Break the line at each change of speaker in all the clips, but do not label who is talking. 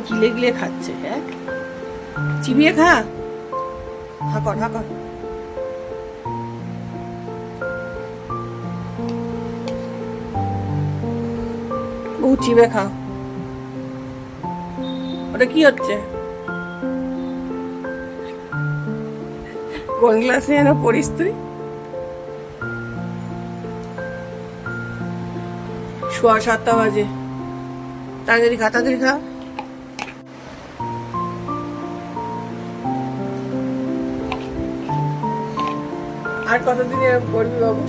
গিলে গিলে খাচ্ছে হ্যাঁ? চিবিয়ে খা। হা কর, হা ও চিবে খা। ওটা কি হচ্ছে? কোন ক্লাসে যেন পড়িস তুই? সোয়া সাতটা বাজে। তাড়াতাড়ি খা তাড়াতাড়ি খা। আর কতদিন করবি বাবু?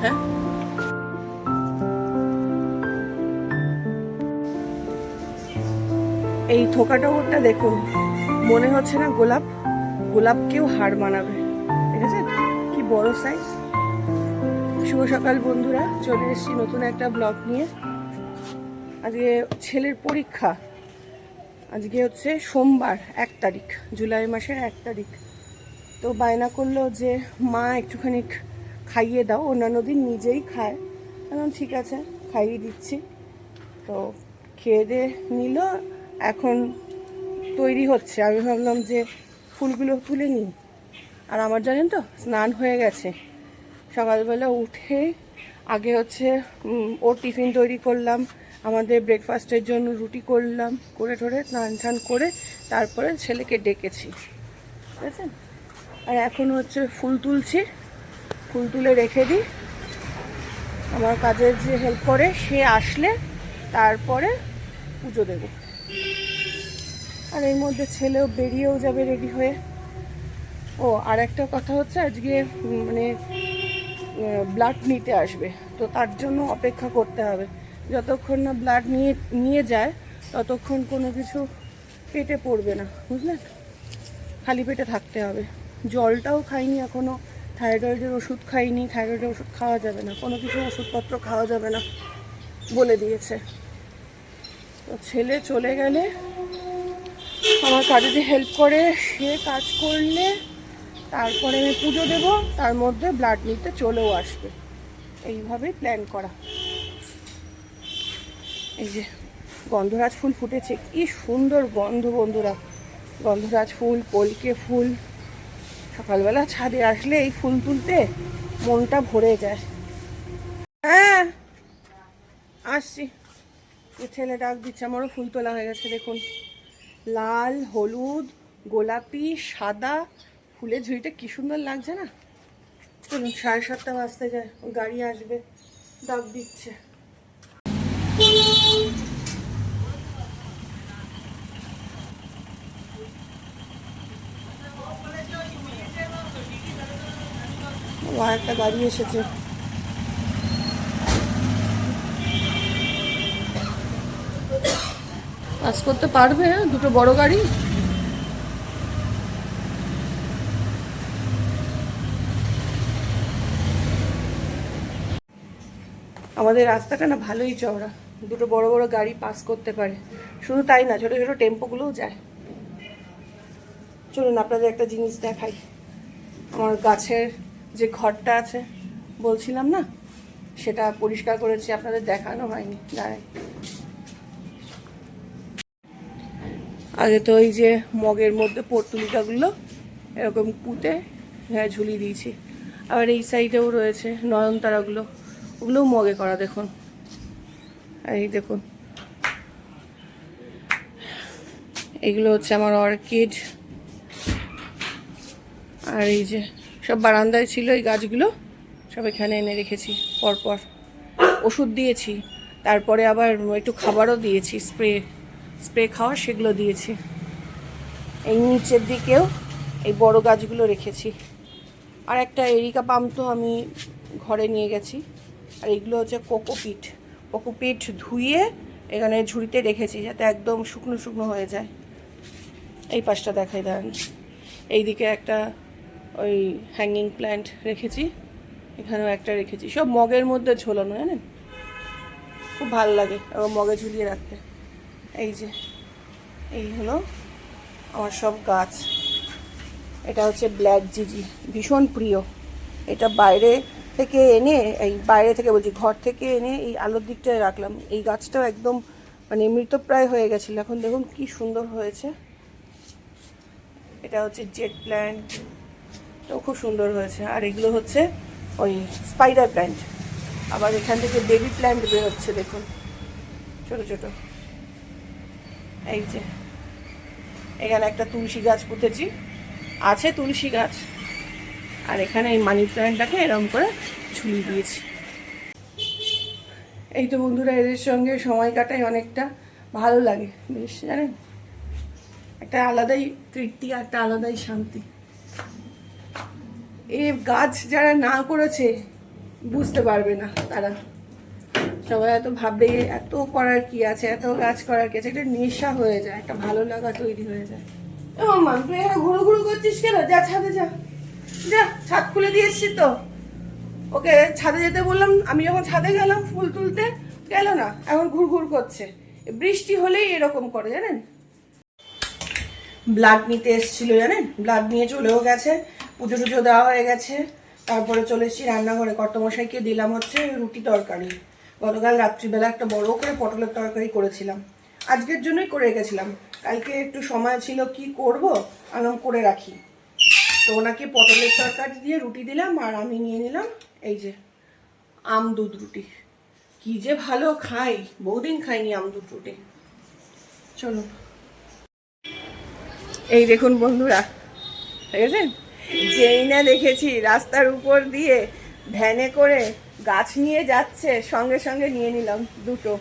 হ্যাঁ? এই থোকা টোকরটা দেখুন। মনে হচ্ছে না গোলাপ। গোলাপকেও হার মানাবে। ঠিক আছে? কি বড় সাইজ শুভ সকাল বন্ধুরা। চলে এসেছি নতুন একটা ব্লগ নিয়ে। আজকে ছেলের পরীক্ষা। আজকে হচ্ছে সোমবার, এক তারিখ। জুলাই মাসের এক তারিখ। তো বায়না করল যে, মা, একটুখানি খাইয়ে দাও, অন্যান্য দিন নিজেই খায়। এখন ঠিক আছে, খাইয়ে দিচ্ছি। তো খেয়ে দিয়ে নিল, এখন তৈরি হচ্ছে। আমি ভাবলাম যে, ফুলগুলো তুলে নিই। আর আমার জানেন তো, স্নান হয়ে গেছে। সকালবেলা উঠে আগে হচ্ছে ওর টিফিন তৈরি করলাম, আমাদের ব্রেকফাস্টের জন্য রুটি করলাম, করে ঠরে স্নান টান করে তারপরে ছেলেকে ডেকেছি। আছে আর এখন হচ্ছে ফুল তুলছি। ফুল তুলে রেখে দিই। আমার কাজের যে হেল্প করে, সে আসলে তারপরে পুজো দেবো। আর এর মধ্যে ছেলেও বেরিয়েও যাবে রেডি হয়ে। ও, আর একটা কথা হচ্ছে, আজকে মানে ব্লাড নিতে আসবে। তো তার জন্য অপেক্ষা করতে হবে। যতক্ষণ না ব্লাড নিয়ে নিয়ে যায়, ততক্ষণ কোনো কিছু পেটে পড়বে না। বুঝলেন খালি পেটে থাকতে হবে। জলটাও খাইনি এখনও থাইরয়েডের ওষুধ খাইনি থাইরয়েডের ওষুধ খাওয়া যাবে না, কোনো কিছু ওষুধপত্র খাওয়া যাবে না বলে দিয়েছে। তো ছেলে চলে গেলে আমার কাজে যে হেল্প করে, সে কাজ করলে তারপরে আমি পুজো দেব, তার মধ্যে ব্লাড নিতে চলেও আসবে। এইভাবেই প্ল্যান করা। এই যে গন্ধরাজ ফুল ফুটেছে, কি সুন্দর গন্ধ বন্ধুরা। গন্ধরাজ ফুল কলকে ফুল সকালবেলা ছাদে আসলে এই ফুল তুলতে মনটা ভরে যায়। হ্যাঁ আসছি। ছেলে ডাক দিচ্ছে, আমারও ফুল তোলা হয়ে গেছে, দেখুন। লাল, হলুদ, গোলাপি, সাদা, ফুলের ঝুড়িটা কি সুন্দর লাগছে না? চলুন, সাড়ে সাতটা বাজতে যায় গাড়ি আসবে, ডাক দিচ্ছে। ও একটা গাড়ি এসেছে। পাস করতে পারবে? দুটো বড় গাড়ি। আমাদের রাস্তাটা না ভালোই চওড়া। দুটো বড় বড় গাড়ি পাস করতে পারে। শুধু তাই না, ছোট ছোট টেম্পোগুলোও যায়। চলুন আপনাদের একটা জিনিস দেখাই। আমার গাছের যে ঘরটা আছে, বলছিলাম না? সেটা পরিষ্কার করেছি, আপনাদের দেখানো হয়নি। দাঁড়াই আগে তো ওই যে মগের মধ্যে পর্তুলিকাগুলো, এরকম পুঁতে হ্যাঁ ঝুলিয়ে দিয়েছি। আবার এই সাইডেও রয়েছে নয়নতারাগুলো, ওগুলোও মগে করা, দেখুন। এই দেখুন। এগুলো হচ্ছে আমার অর্কিড আর এই যে সব বারান্দায় ছিল এই গাছগুলো। সব এখানে এনে রেখেছি, পরপর ওষুধ দিয়েছি। তারপরে আবার একটু খাবারও দিয়েছি, স্প্রে স্প্রে খাওয়া সেগুলো দিয়েছি। এই নিচের দিকেও এই বড় গাছগুলো রেখেছি। আর একটা এরিকা পাম তো আমি ঘরে নিয়ে গেছি। আর এগুলো হচ্ছে কোকোপিট কোকোপিট ধুয়ে এখানে ঝুড়িতে রেখেছি যাতে একদম শুকনো শুকনো হয়ে যায়। এই পাশটা দেখাই দাঁড়ান। এইদিকে একটা ওই হ্যাঙ্গিং প্ল্যান্ট রেখেছি, এখানেও একটা রেখেছি। সব মগের মধ্যে ঝোলানো, জানেন? খুব ভালো লাগে এবং মগে ঝুলিয়ে রাখতে। এই যে, এই হলো আমার সব গাছ। এটা হচ্ছে ব্ল্যাক জিজি ভীষণ প্রিয়। এটা বাইরে থেকে এনে, এই বাইরে থেকে বলছি, ঘর থেকে এনে এই আলোর দিকটায় রাখলাম। এই গাছটাও একদম মানে মৃতপ্রায় হয়ে গেছিল। এখন দেখুন কি সুন্দর হয়েছে। এটা হচ্ছে জেট প্ল্যান্ট তো খুব সুন্দর হয়েছে। আর এগুলো হচ্ছে ওই স্পাইডার প্ল্যান্ট আবার এখান থেকে বেবি প্ল্যান্ট বেরোচ্ছে দেখুন। ছোট ছোট। এই যে, এখানে একটা তুলসী গাছ পুঁতেছি। আছে তুলসী গাছ। আর এখানে এই মানি প্ল্যান্টটাকে এরকম করে ঝুলিয়ে দিয়েছি। এই তো বন্ধুরা, এদের সঙ্গে সময় কাটাই অনেকটা ভালো লাগে। বেশ, জানেন? একটা আলাদাই তৃপ্তি, একটা আলাদাই শান্তি। এ গাছ যারা না করেছে, বুঝতে পারবে না তারা। সবাই এত ভাববে এত করার কি আছে? এত গাছ করার কি আছে? একটা নেশা হয়ে যায়, একটা ভালো লাগা তৈরি হয়ে যায়। ও মা, তুই এখানে ঘুরো ঘুরো করছিস কেন? যা, ছাদে যা। যা, ছাদ খুলে দিয়েছি তো। ওকে ছাদে যেতে বললাম, আমি যখন ছাদে গেলাম ফুল তুলতে, গেল না। এখন ঘুর ঘুর করছে। বৃষ্টি হলেই এরকম করে, জানেন? ব্লাড নিতে এসেছিল, জানেন? ব্লাড নিয়ে চলেও গেছে। পুজো টুজো দেওয়া হয়ে গেছে। তারপরে চলে এসেছি রান্নাঘরে। কর্তমশাইকে দিলাম হচ্ছে রুটি তরকারি। গতকাল রাত্রিবেলা একটা বড় করে পটলের তরকারি করেছিলাম। আজকের জন্যই করে রেখেছিলাম। কালকে একটু সময় ছিল কি করব আনাম করে রাখি। তো ওনাকে পটলের তরকারি দিয়ে রুটি দিলাম আর আমি নিয়ে নিলাম এই যে আম দুধ রুটি। কি যে ভালো খাই, বহুদিন খাইনি আম দুধ রুটি। চলো। এই দেখুন বন্ধুরা ঠিক আছে যেই না দেখেছি রাস্তার উপর দিয়ে ভ্যানে করে গাছ নিয়ে যাচ্ছে সঙ্গে সঙ্গে নিয়ে নিলাম দুটো।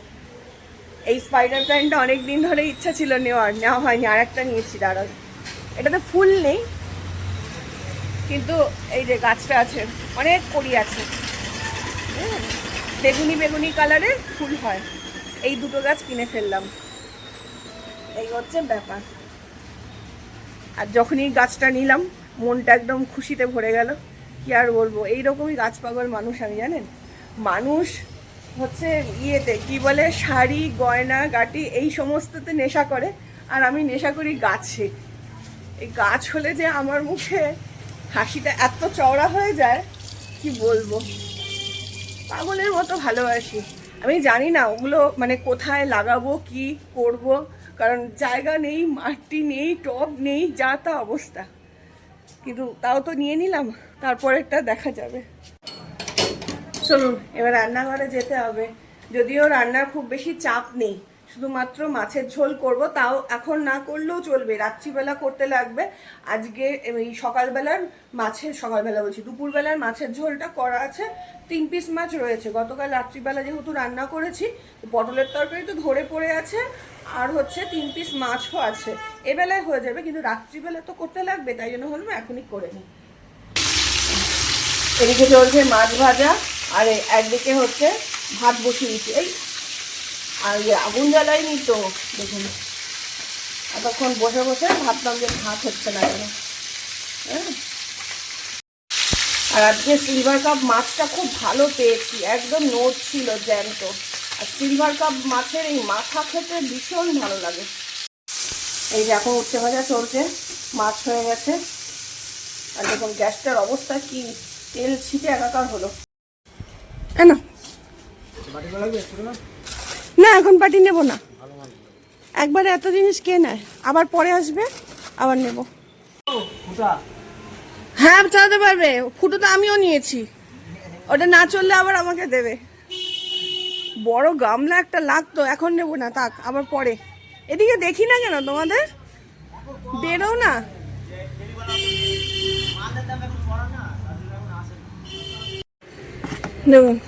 এই স্পাইডার প্ল্যান্টটা অনেক দিন ধরে ইচ্ছা ছিল নেওয়ার নেওয়া হয়নি আর একটা নিয়েছি দাঁড়াও। এটাতে ফুল নেই কিন্তু এই যে গাছটা আছে অনেক কড়ি আছে। হ্যাঁ, বেগুনি বেগুনি কালারের ফুল হয়। এই দুটো গাছ কিনে ফেললাম। এই হচ্ছে ব্যাপার। আর যখনই গাছটা নিলাম মনটা একদম খুশিতে ভরে গেল। কি আর বলব? এইরকমই গাছ পাগল মানুষ আমি, জানেন? মানুষ হচ্ছে ইয়েতে, কি বলে, শাড়ি, গয়না, গাটি, এই সমস্ততে নেশা করে। আর আমি নেশা করি গাছে। এই গাছ হলে যে আমার মুখে হাসিটা এত চওড়া হয়ে যায়, কি বলব? পাগলের মতো ভালোবাসি। আমি জানি না ওগুলো মানে কোথায় লাগাবো, কি করব? কারণ জায়গা নেই, মাটি নেই, টব নেই, যা তা অবস্থা। কিন্তু তাও তো নিয়ে নিলাম, তারপরেরটা দেখা যাবে। চলুন, এবার রান্নাঘরে যেতে হবে। যদিও রান্নার খুব বেশি চাপ নেই, শুধুমাত্র মাছের ঝোল করব, তাও এখন না করলেও চলবে, রাত্রিবেলা করতে লাগবে। আজকে এই সকালবেলার মাছের, সকালবেলা বলছি, দুপুরবেলার মাছের ঝোলটা করা আছে। তিন পিস মাছ রয়েছে। গতকাল রাত্রিবেলা যেহেতু রান্না করেছি, পটলের তরকারি তো ধরে পড়ে আছে। আর হচ্ছে তিন পিস মাছও আছে। এবেলায় হয়ে যাবে, কিন্তু রাত্রিবেলা তো করতে লাগবে, তাই জন্য হলো এখনই করে নিই এদিকে চলছে মাছ ভাজা, আর একদিকে হচ্ছে ভাত বসিয়ে দিচ্ছি। এই, আর আগুন জ্বালাইনি তো, দেখুন। এতক্ষণ বসে বসে ভাবতাম যে ভাত হচ্ছে না কেন। হ্যাঁ? আর আজকে সিলভার কাপ মাছটা খুব ভালো পেয়েছি, একদম নোট ছিল জ্যান্ত। আর সিলভার কাপ মাছের এই মাথা খেতে ভীষণ ভালো লাগে। এই যে এখন উচ্ছে ভাজা চলছে, মাছ হয়ে গেছে। আর দেখুন, গ্যাসটার অবস্থা কি তেল ছিটে একাকার হলো। কেন না। এখন পাটি নেব না। একবারে এত জিনিস কে নেয়? আবার পরে আসবে, আবার নেব। হ্যাঁ চালাতে পারবে। ফুটো তো আমিও নিয়েছি। ওটা না চললে আবার আমাকে দেবে। বড় গামলা একটা লাগতো, এখন নেব না তাক আবার পরে। এদিকে দেখি না কেন তোমাদের? বেরো না।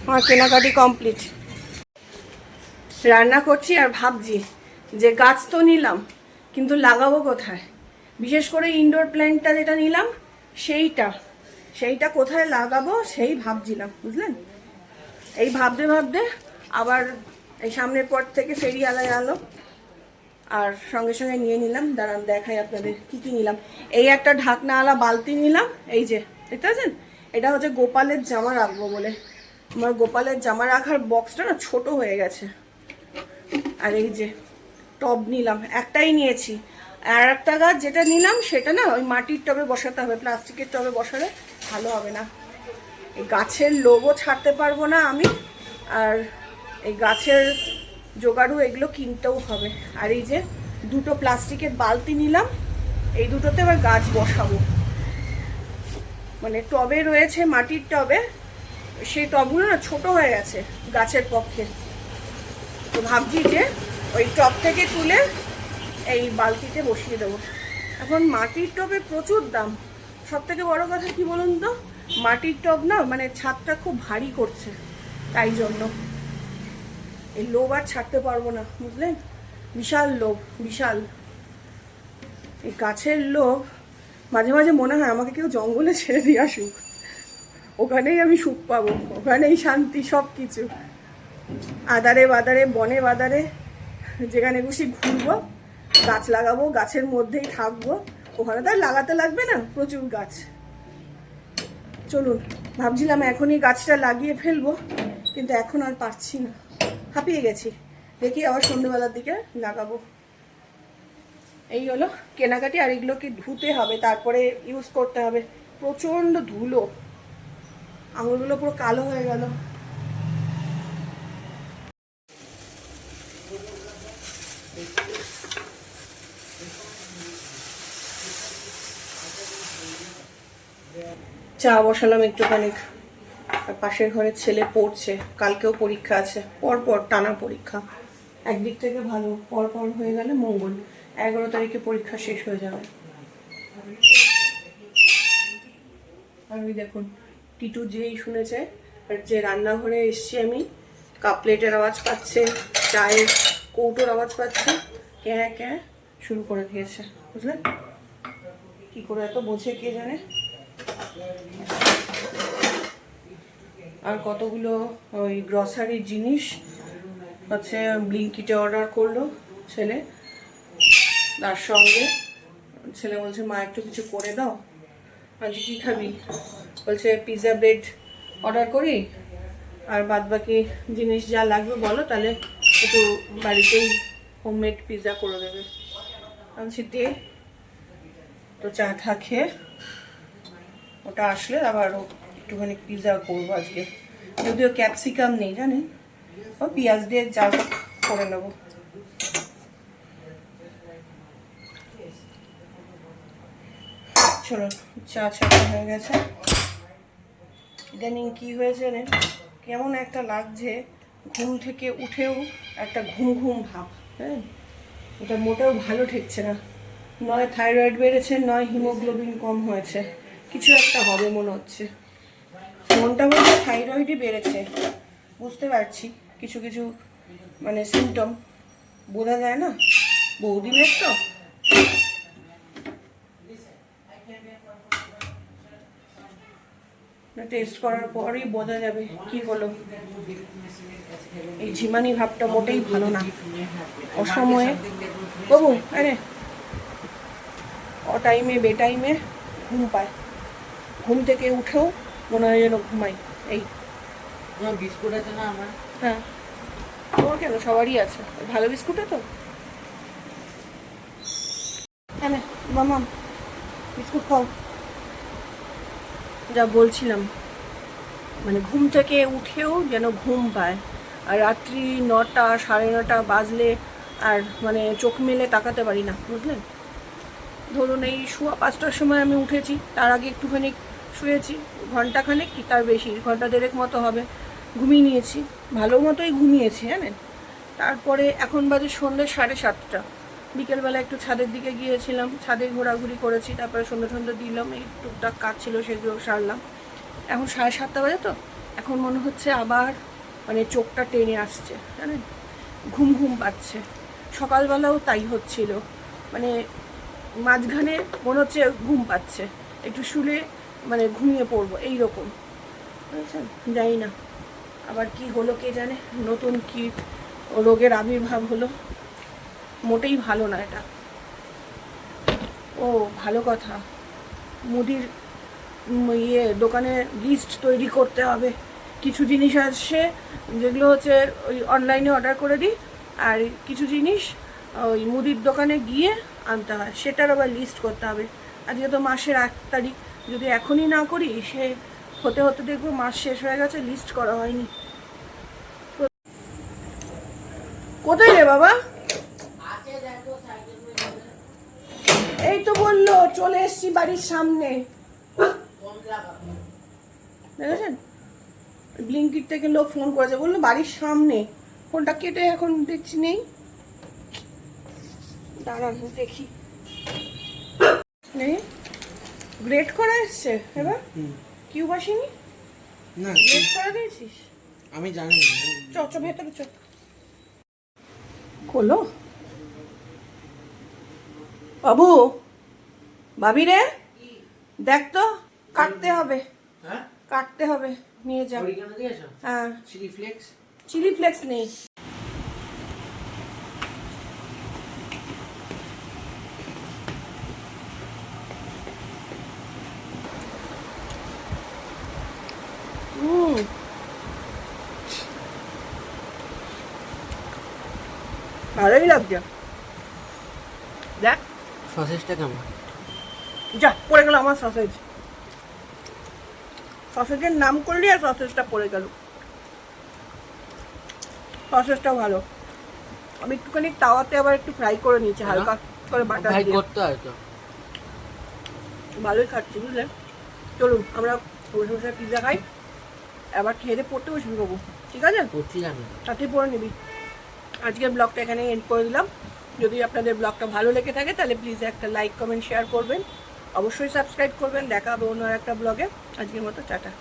আমার কেনাকাটি কমপ্লিট রান্না করছি আর ভাবছি যে গাছ তো নিলাম, কিন্তু লাগাবো কোথায়? বিশেষ করে ইনডোর প্ল্যান্টটা যেটা নিলাম, সেইটা। সেইটা কোথায় লাগাবো, সেই ভাবছিলাম, বুঝলেন? এই ভাবতে ভাবতে আবার এই সামনের পর থেকে ফেরিওয়ালা আলো। আর সঙ্গে সঙ্গে নিয়ে নিলাম। দাঁড়ান, দেখাই আপনাদের কি কি নিলাম। এই একটা ঢাকনাওয়ালা বালতি নিলাম। এই যে, দেখতে পাচ্ছেন? এটা হচ্ছে গোপালের জামা রাখব বলে। আমার গোপালের জামা রাখার বক্সটা না ছোট হয়ে গেছে। আর এই যে, টব নিলাম। একটাই নিয়েছি। আর একটা গাছ যেটা নিলাম, সেটা না ওই মাটির টবে বসাতে হবে। প্লাস্টিকের টবে বসালে ভালো হবে না। গাছের লোভও ছাড়তে পারব না আমি। আর এই গাছের জোগাড়ু এগুলো কিনতেও হবে। আর এই যে দুটো প্লাস্টিকের বালতি নিলাম, এই দুটোতে আবার গাছ বসাবো। মানে টবে রয়েছে মাটির টবে, সেই টবগুলো না ছোট হয়ে গেছে গাছের পক্ষে। তো ভাবছি যে ওই টব থেকে তুলে এই বালতিতে বসিয়ে দেবো। এখন মাটির টবে প্রচুর দাম। সব থেকে বড় কথা কি বলুন তো? মাটির টব না মানে ছাদটা খুব ভারী করছে, তাই জন্য। এই লোভ আর ছাড়তে পারব না বুঝলেন বিশাল লোভ, বিশাল। এই গাছের লোভ, মাঝে মাঝে মনে হয় আমাকে কেউ জঙ্গলে ছেড়ে দিয়ে আসুক। ওখানেই আমি সুখ পাবো, ওখানেই শান্তি সব কিছু আদারে বাদারে, বনে বাদারে, যেখানে খুশি ঘুরবো, গাছ লাগাবো, গাছের মধ্যেই থাকব। ওখানে তো আর লাগাতে লাগবে না, প্রচুর গাছ। চলুন, ভাবছিলাম এখনই গাছটা লাগিয়ে ফেলব, কিন্তু এখন আর পারছি না। হাঁপিয়ে গেছি। দেখি আবার সন্ধ্যেবেলার দিকে লাগাবো। এই হলো কেনাকাটি আর এগুলোকে ধুতে হবে, তারপরে ইউজ করতে হবে। প্রচণ্ড ধুলো। আঙুলগুলো পুরো কালো হয়ে গেল। চা বসালাম একটুখানি। পাশের ঘরের ছেলে পড়ছে, কালকেও পরীক্ষা আছে পর পর টানা পরীক্ষা। একদিক থেকে ভালো পর পর হয়ে গেলে মঙ্গল, এগারো তারিখে পরীক্ষা শেষ হয়ে যাবে। আর ওই দেখুন, টিটু যেই শুনেছে, আর যে রান্নাঘরে এসছি আমি কাপ প্লেটের আওয়াজ পাচ্ছে, চায়ের কৌটোর আওয়াজ পাচ্ছে, ক্যাঁ ক্যাঁ শুরু করে দিয়েছে, বুঝলেন? কি করে এত বোঝে কে জানে? আর কতগুলো ওই গ্রসারি জিনিস হচ্ছে ব্লিঙ্কিটে অর্ডার করল ছেলে। তার সঙ্গে ছেলে বলছে, মা, একটু কিছু করে দাও। আজ কি খাবি? বলছে পিৎজা ব্রেড অর্ডার করি। আর বাদ বাকি জিনিস যা লাগবে বলো, তাহলে একটু বাড়িতেই হোমমেড পিৎজা করে দেবে। আমি বলছি, দে। তো চা ঠা খেয়ে ওটা আসলে আবার ও একটুখানি পিৎজা করব আজকে। যদিও ক্যাপসিকাম নেই, জানেন? ও, পেঁয়াজ দিয়ে যা করে নেব। চলো, চা ছাড়া হয়ে গেছে। ইদানিং কি হয়েছে জানেন কেমন একটা লাগছে, ঘুম থেকে উঠেও একটা ঘুম ঘুম ভাব হ্যাঁ? এটা মোটেও ভালো ঠেকছে না। নয় থাইরয়েড বেড়েছে, নয় হিমোগ্লোবিন কম হয়েছে। কিছু একটা হবে মনে হচ্ছে। মনটা বলছে থাইরয়েডই বেড়েছে। বুঝতে পারছি। কিছু কিছু মানে সিমটম বোঝা যায় না? বহুদিনের তো? টেস্ট করার পরই বোঝা যাবে কি হলো। এই ঝিমানি ভাবটা মোটেই ভালো না। অসময়ে। বাবু, আরে। অটাইমে বেটাইমে ঘুম পায়। ঘুম থেকে উঠেও মনে হয় যেন ঘুমাই। এই।
বিস্কুট আছে না আমার?
হ্যাঁ। তোমার কেন? সবারই আছে। ভালো বিস্কুটে তো? হ্যাঁ মামা বিস্কুট খাও। যা বলছিলাম মানে ঘুম থেকে উঠেও যেন ঘুম পায়। আর রাত্রি নটা সাড়ে নটা বাজলে আর মানে চোখ মেলে তাকাতে পারি না বুঝলেন ধরুন এই শোয়া পাঁচটার সময় আমি উঠেছি তার আগে একটুখানি শুয়েছি ঘন্টাখানেক কি তার বেশি ঘণ্টা দেড়েক মতো হবে। ঘুমিয়ে নিয়েছি, ভালো মতোই ঘুমিয়েছি, জানেন? তারপরে এখন বাজে সন্ধ্যে সাড়ে সাতটা। বিকেলবেলা একটু ছাদের দিকে গিয়েছিলাম, ছাদে ঘোরাঘুরি করেছি, তারপরে সন্ধ্যে সন্ধ্যে দিলাম, এই টুকটাক কাজ ছিল সেগুলো সারলাম। এখন সাড়ে সাতটা বাজে তো, এখন মনে হচ্ছে আবার মানে চোখটা টেনে আসছে, জানেন? ঘুম ঘুম পাচ্ছে। সকালবেলাও তাই হচ্ছিল। মানে মাঝখানে মনে হচ্ছে ঘুম পাচ্ছে। একটু শুলে মানে ঘুমিয়ে পড়ব এই রকম বুঝেছেন? জানি না। আবার কি হলো কে জানে? নতুন কি রোগের আবির্ভাব হলো? মোটেই ভালো না এটা। ও, ভালো কথা। মুদির ইয়ে দোকানে লিস্ট তৈরি করতে হবে। কিছু জিনিস আসে যেগুলো হচ্ছে ওই অনলাইনে অর্ডার করে দিই, আর কিছু জিনিস ওই মুদির দোকানে গিয়ে আনতে হয়। সেটার আবার লিস্ট করতে হবে। আজকে তো মাসের এক তারিখ। যদি এখনই না করি, সে হতে হতে দেখব মাস শেষ হয়ে গেছে লিস্ট করা হয়নি। কোথায় রে বাবা? এই তো বলল, চলে এসছি বাড়ির সামনে। দেখেছেন? ব্লিঙ্কিট থেকে লোক ফোন করেছে, বলল বাড়ির সামনে। ফোনটা কেটে এখন দেখছি নেই। দাঁড়ান, দেখি। নেই? গ্রেট করা এসছে এবার? কিউ বাসিনি
না
গ্রেট করে দিয়েছিস
আমি জানি না
চ চ ভেতরে চ। খোলো। বাবু ভাবি রে? দেখ তো কাটতে হবে।
হ্যাঁ?
কাটতে হবে নিয়ে যা।
অরিগানো দিয়েছ?
হ্যাঁ।
চিলি ফ্লেক্স
চিলি ফ্লেক্স নেই হুম ভালোই লাগছে দেখ।
সসেজটা কেমন?
যা পড়ে গেল আমার সসেজ সসেজের নাম করলি আর সসেজটা পড়ে গেল। সসেজটা ভালো। আমি একটুখানি তাওয়াতে আবার একটু ফ্রাই করে নিয়েছি হালকা করে বাটার
ভাই
দিয়ে।
করতে হয় তো।
ভালোই খাচ্ছি বুঝলে? চলুন আমরা বসে বসে পিৎজা খাই। আবার খেয়ে দিয়ে পড়তে বসবি বাবু ঠিক আছে? তাতেই পড়ে নিবি। আজকের ব্লগটা এখানে এন্ড করে দিলাম। যদি আপনাদের ব্লগটা ভালো লেগে থাকে, তাহলে প্লিজ একটা লাইক কমেন্ট শেয়ার করবেন। অবশ্যই সাবস্ক্রাইব করবেন। দেখা হবে অন্য একটা ব্লগে। আজকের মতো, টাটা।